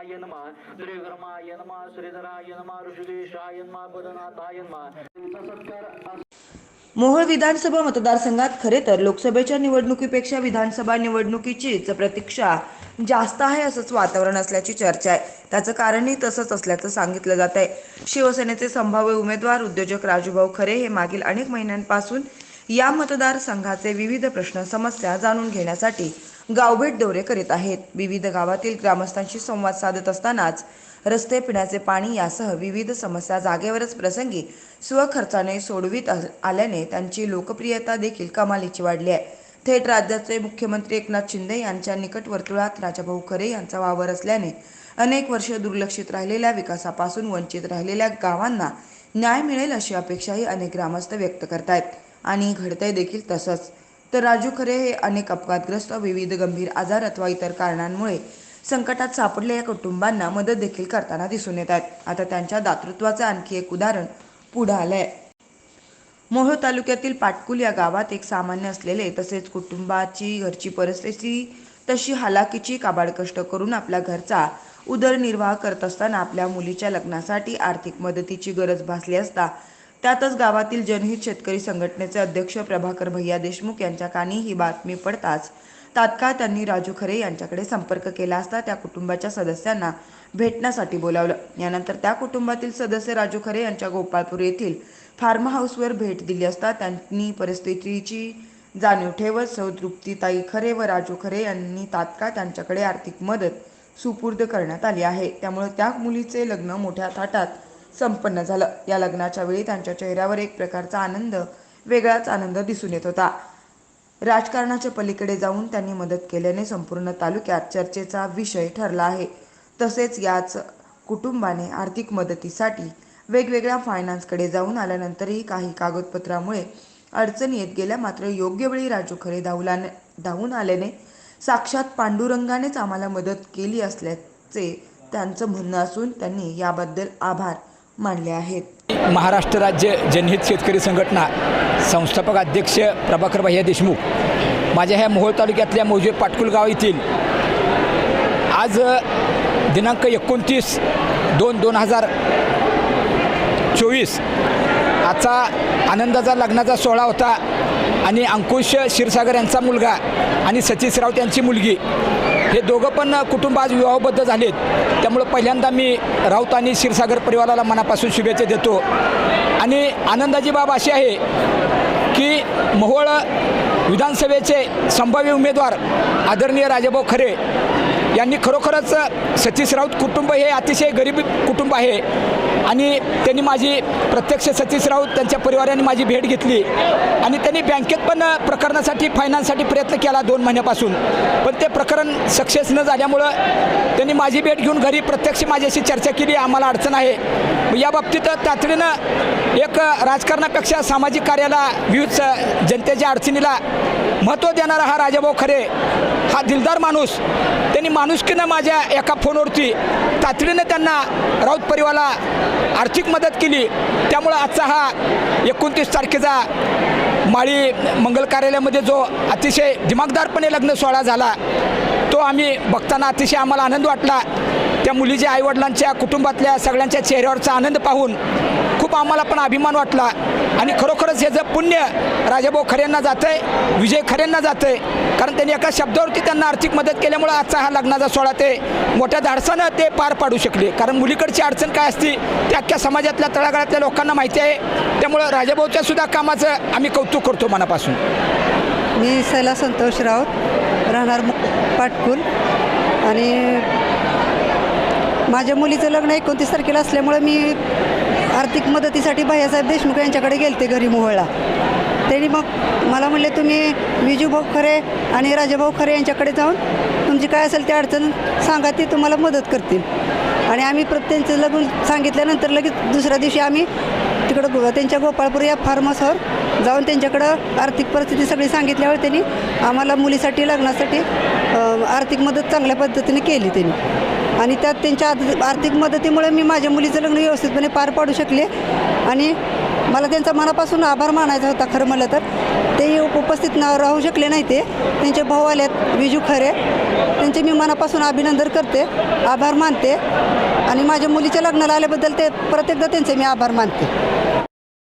य नमः। श्रीधराय नमः ऋषिकेशाय नमः बदनाथाय नमः। सत्कार मोहोळ विधानसभा मतदारसंघात खरे तर लोकसभेच्या निवडणुकीपेक्षा विधानसभा निवडणुकीचीच प्रतीक्षा जास्त आहे असंच वातावरण असल्याची चर्चा आहे. त्याचं कारणही तसंच असल्याचं सांगितलं जात आहे शिवसेनेचे संभाव्य उमेदवार उद्योजक राजूभाऊ खरे हे मागील अनेक महिन्यांपासून या मतदारसंघाचे विविध प्रश्न समस्या जाणून घेण्यासाठी गावभेट दौरे करीत आहेत. विविध गावातील ग्रामस्थांशी संवाद साधत असतानाच रस्ते पिण्याचे पाणी यासह विविध समस्या जागेवरच प्रसंगी स्वखर्चाने सोडवित आल्याने त्यांची लोकप्रियता देखील कमालीची वाढली आहे. थेट राज्याचे मुख्यमंत्री एकनाथ शिंदे यांच्या निकट वर्तुळात राजाभाऊ खरे यांचा वावर असल्याने अनेक वर्ष दुर्लक्षित राहिलेल्या विकासापासून वंचित राहिलेल्या गावांना न्याय मिळेल अशी अपेक्षाही अनेक ग्रामस्थ व्यक्त करतायत. आणि घडतंय देखील तसंच. तर राजू खरे हे अनेक अपघातग्रस्त विविध गंभीर आजार अथवा इतर कारणांमुळे संकटात सापडलेल्या कुटुंबांना मदत देखील करताना दिसून येत आहेत. आता त्यांच्या दातृत्वाचं आणखी एक उदाहरण पुढं आलंय. मोहोळ तालुक्यातील पाटकुल या गावात एक सामान्य असलेले तसेच कुटुंबाची घरची परिस्थिती तशी हालाकीची काबाड कष्ट करून आपल्या घरचा उदरनिर्वाह करत असताना आपल्या मुलीच्या लग्नासाठी आर्थिक मदतीची गरज भासली असता त्यातच गावातील जनहित शेतकरी संघटनेचे अध्यक्ष प्रभाकर भैया देशमुख यांच्या कानी ही बातमी पडताच तात्काळ त्यांनी राजू खरे यांच्याकडे संपर्क केला असता त्या कुटुंबाच्या सदस्यांना भेटण्यासाठी बोलावलं. यानंतर त्या कुटुंबातील सदस्य राजू खरे यांच्या गोपाळपूर येथील फार्म हाऊसवर भेट दिली असता त्यांनी परिस्थितीची जाणीव ठेवत सौ तृप्तीताई खरे व राजू खरे यांनी तात्काळ त्यांच्याकडे आर्थिक मदत सुपूर्द करण्यात आली आहे. त्यामुळे त्या मुलीचे लग्न मोठ्या थाटात संपन्न झालं. या लग्नाच्या वेळी त्यांच्या चेहऱ्यावर एक प्रकारचा आनंद वेगळाच आनंद दिसून येत होता. राजकारणाच्या पलीकडे जाऊन त्यांनी मदत केल्याने संपूर्ण तालुक्यात चर्चेचा विषय ठरला आहे. तसेच याच कुटुंबाने आर्थिक मदतीसाठी वेगवेगळ्या फायनान्सकडे जाऊन आल्यानंतरही काही कागदपत्रामुळे अडचणी येत गेल्या. मात्र योग्य वेळी राजू खरे धावला धावून आल्याने साक्षात पांडुरंगानेच आम्हाला मदत केली असल्याचे त्यांचं म्हणणं असून त्यांनी याबद्दल आभार मानले आहेत. महाराष्ट्र राज्य जनहित शेतकरी संघटना संस्थापक अध्यक्ष प्रभाकर भैया देशमुख माझ्या ह्या मोहोळ तालुक्यातल्या मौजे पाटकुल गाव येथील आज दिनांक एकोणतीस दोन दोन हजार चोवीस आजचा आनंदाचा लग्नाचा सोहळा होता आणि अंकुश क्षीरसागर यांचा मुलगा आणि सतीश राऊत यांची मुलगी हे दोघं पण कुटुंब आज विवाहबद्ध झालेत. त्यामुळं पहिल्यांदा मी राऊत आणि क्षीरसागर परिवाराला मनापासून शुभेच्छा देतो. आणि आनंदाची बाब अशी आहे की मोहोळ विधानसभेचे संभाव्य उमेदवार आदरणीय राजाभाऊ खरे यांनी खरोखरच सतीश राऊत कुटुंब हे अतिशय गरीब कुटुंब आहे. आणि त्यांनी माझी प्रत्यक्ष सतीश राऊत त्यांच्या परिवाराने माझी भेट घेतली. आणि त्यांनी बँकेत पण प्रकरणासाठी फायनान्ससाठी प्रयत्न केला दोन महिन्यापासून. पण ते प्रकरण सक्सेस न झाल्यामुळं त्यांनी माझी भेट घेऊन घरी प्रत्यक्ष माझ्याशी चर्चा केली. आम्हाला अडचण आहे. या बाबतीत तातडीनं एक राजकारणापेक्षा सामाजिक कार्याला विविध जनतेच्या अडचणीला महत्त्व देणारा हा राजाभाऊ खरे. हा दिलदार माणूस. त्यांनी माणुसकीनं माझ्या एका फोनवरती तातडीनं त्यांना राऊत परिवाराला आर्थिक मदत केली. त्यामुळं आजचा हा एकोणतीस तारखेचा माळी मंगल कार्यालयामध्ये जो अतिशय दिमागदारपणे लग्न सोहळा झाला तो आम्ही बघताना अतिशय आम्हाला आनंद वाटला. त्या मुलीच्या आईवडिलांच्या कुटुंबातल्या सगळ्यांच्या चेहऱ्यावरचा आनंद पाहून खूप आम्हाला पण अभिमान वाटला. आणि खरोखरच याचं पुण्य राजाभाऊ खऱ्यांना जातं आहे विजय खरेंना जातं आहे कारण त्यांनी एका शब्दावरती त्यांना आर्थिक मदत केल्यामुळं आजचा हा लग्नाचा सोहळा ते मोठ्या धाडसानं ते पार पाडू शकले. कारण मुलीकडची अडचण काय असती ते अख्ख्या समाजातल्या तळागाळातल्या लोकांना माहिती आहे. त्यामुळं राजाभाऊच्या सुद्धा कामाचं आम्ही कौतुक करतो मनापासून. मी सैला संतोष राऊत राहणार पाटकुल. आणि माझ्या मुलीचं लग्न एकोणतीस तारखेला असल्यामुळं मी आर्थिक मदतीसाठी भैयासाहेब देशमुख यांच्याकडे गेले ते घरी मोहळला. त्यांनी मग मला म्हणले तुम्ही विजू भाऊ खरे आणि राजाभाऊ खरे यांच्याकडे जाऊन तुमची काय असेल ती अडचण सांगा ती तुम्हाला मदत करतील. आणि आम्ही प्र त्यांचं लग्न सांगितल्यानंतर लगेच दुसऱ्या दिवशी आम्ही तिकडं गो त्यांच्या गोपाळपूर या फार्म हाऊसवर जाऊन त्यांच्याकडं आर्थिक परिस्थिती सगळी सांगितल्यावर त्यांनी आम्हाला मुलीसाठी लग्नासाठी आर्थिक मदत चांगल्या पद्धतीने केली त्यांनी. आणि त्यात त्यांच्या आर्थिक मदतीमुळे मी माझ्या मुलीचं लग्न व्यवस्थितपणे पार पाडू शकले. आणि मला त्यांचा मनापासून आभार मानायचा होता खरं म्हणलं तर. ते उपस्थित न राहू शकले नाही ते. त्यांचे भाऊ आलेत विजू खरे. त्यांचे मी मनापासून अभिनंदन करते आभार मानते. आणि माझ्या मुलीच्या लग्नाला आल्याबद्दल ते प्रत्येकदा त्यांचे मी आभार मानते.